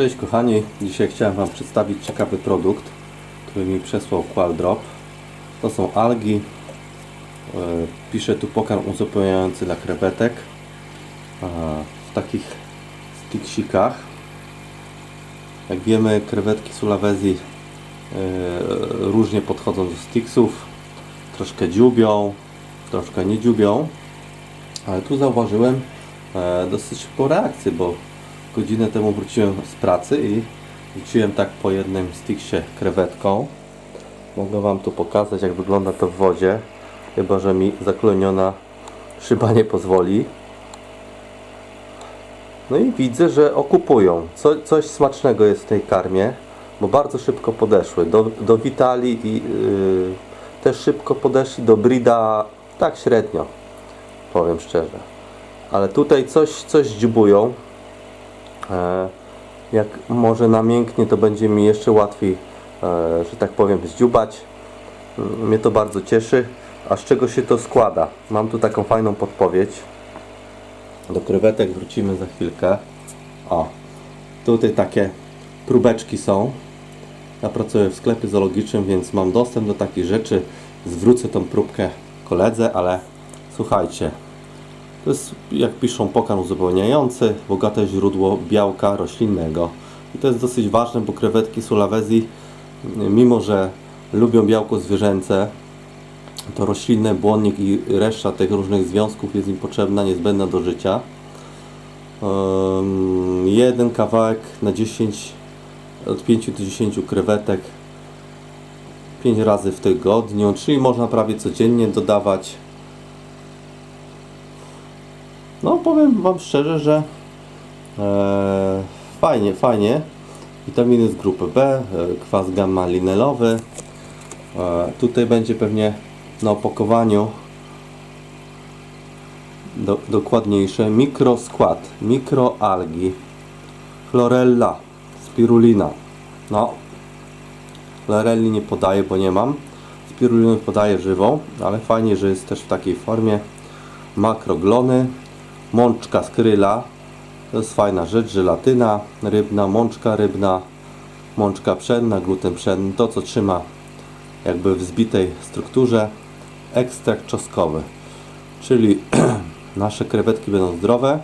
Cześć kochani, dzisiaj chciałem Wam przedstawić ciekawy produkt, który mi przesłał Qualdrop. To są algi. E, Pisze tu pokarm uzupełniający dla krewetek w takich stiksikach. Jak wiemy, krewetki Sulawesi e, różnie podchodzą do sticksów. Troszkę dziubią, troszkę nie dziubią. Ale tu zauważyłem e, dosyć szybką reakcję, bo godzinę temu wróciłem z pracy i wróciłem tak po jednym sticksie krewetką. Mogę Wam tu pokazać jak wygląda to w wodzie, chyba że mi zakloniona szyba nie pozwoli. No i widzę, że okupują. Co, coś smacznego jest w tej karmie, bo bardzo szybko podeszły. Do, do Vitali i yy, też szybko podeszli, do Brida tak średnio, powiem szczerze. Ale tutaj coś, coś dziubują. E, Jak może namięknie, to będzie mi jeszcze łatwiej, e, że tak powiem, zdziubać. Mnie to bardzo cieszy. A z czego się to składa? Mam tu taką fajną podpowiedź. Do krewetek wrócimy za chwilkę. O, tutaj takie próbeczki są. Ja pracuję w sklepie zoologicznym, więc mam dostęp do takich rzeczy. Zwrócę tą próbkę koledze, ale słuchajcie, to jest, jak piszą, pokarm uzupełniający, bogate źródło białka roślinnego. I to jest dosyć ważne, bo krewetki Sulawesi, mimo że lubią białko zwierzęce, to roślinne, błonnik i reszta tych różnych związków jest im potrzebna, niezbędna do życia. Ym, jeden kawałek na 10, od 5 do 10 krewetek 5 razy w tygodniu, czyli można prawie codziennie dodawać. No powiem Wam szczerze, że e, fajnie, fajnie. Witaminy z grupy B, e, kwas gamma-linelowy. E, tutaj będzie pewnie na opakowaniu do, dokładniejsze mikroskład, mikroalgi, chlorella, spirulina. No, chlorelli nie podaję, bo nie mam. Spiruliny podaję żywą, ale fajnie, że jest też w takiej formie. Makroglony, mączka z kryla. To jest fajna rzecz, żelatyna rybna, mączka rybna, mączka pszenna, gluten pszenny, to co trzyma jakby w zbitej strukturze. Ekstrakt czosnkowy, czyli nasze krewetki będą zdrowe.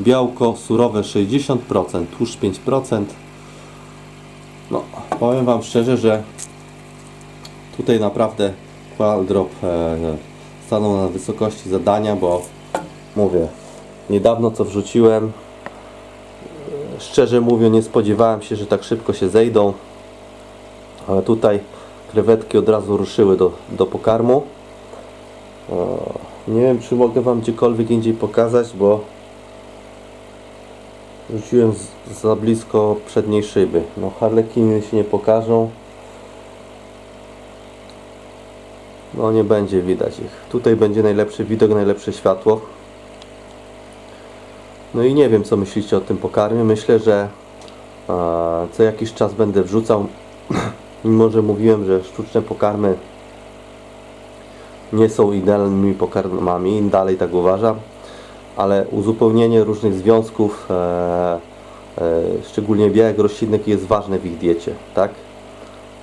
Białko surowe 60%, tłuszcz 5%. No, powiem Wam szczerze, że tutaj naprawdę Qualdrop e, stanął na wysokości zadania, bo mówię, niedawno co wrzuciłem, szczerze mówiąc nie spodziewałem się, że tak szybko się zejdą, ale tutaj krewetki od razu ruszyły do, do pokarmu. Nie wiem, czy mogę Wam gdziekolwiek indziej pokazać, bo rzuciłem za blisko przedniej szyby. No, harlekiny się nie pokażą. No, nie będzie widać ich. Tutaj będzie najlepszy widok, najlepsze światło. No i nie wiem, co myślicie o tym pokarmie. Myślę, że co jakiś czas będę wrzucał. Mimo, że mówiłem, że sztuczne pokarmy nie są idealnymi pokarmami, dalej tak uważam, ale uzupełnienie różnych związków, e, e, szczególnie białek roślinnych, jest ważne w ich diecie, tak?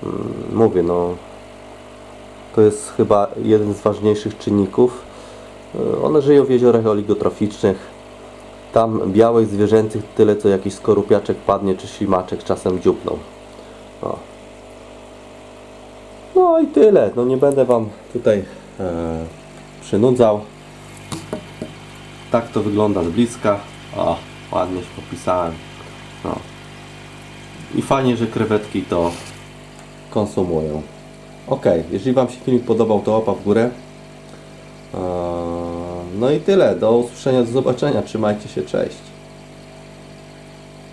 Mm, Mówię, no to jest chyba jeden z ważniejszych czynników. E, One żyją w jeziorach oligotroficznych. Tam białek zwierzęcych tyle co jakiś skorupiaczek padnie czy ślimaczek czasem dziupną. O. No i tyle. No nie będę Wam tutaj e, przynudzał. Tak to wygląda z bliska. O, ładnie się popisałem. I fajnie, że krewetki to konsumują. Ok, jeżeli Wam się filmik podobał, to łapa w górę. E, no i tyle. Do usłyszenia, do zobaczenia. Trzymajcie się, cześć.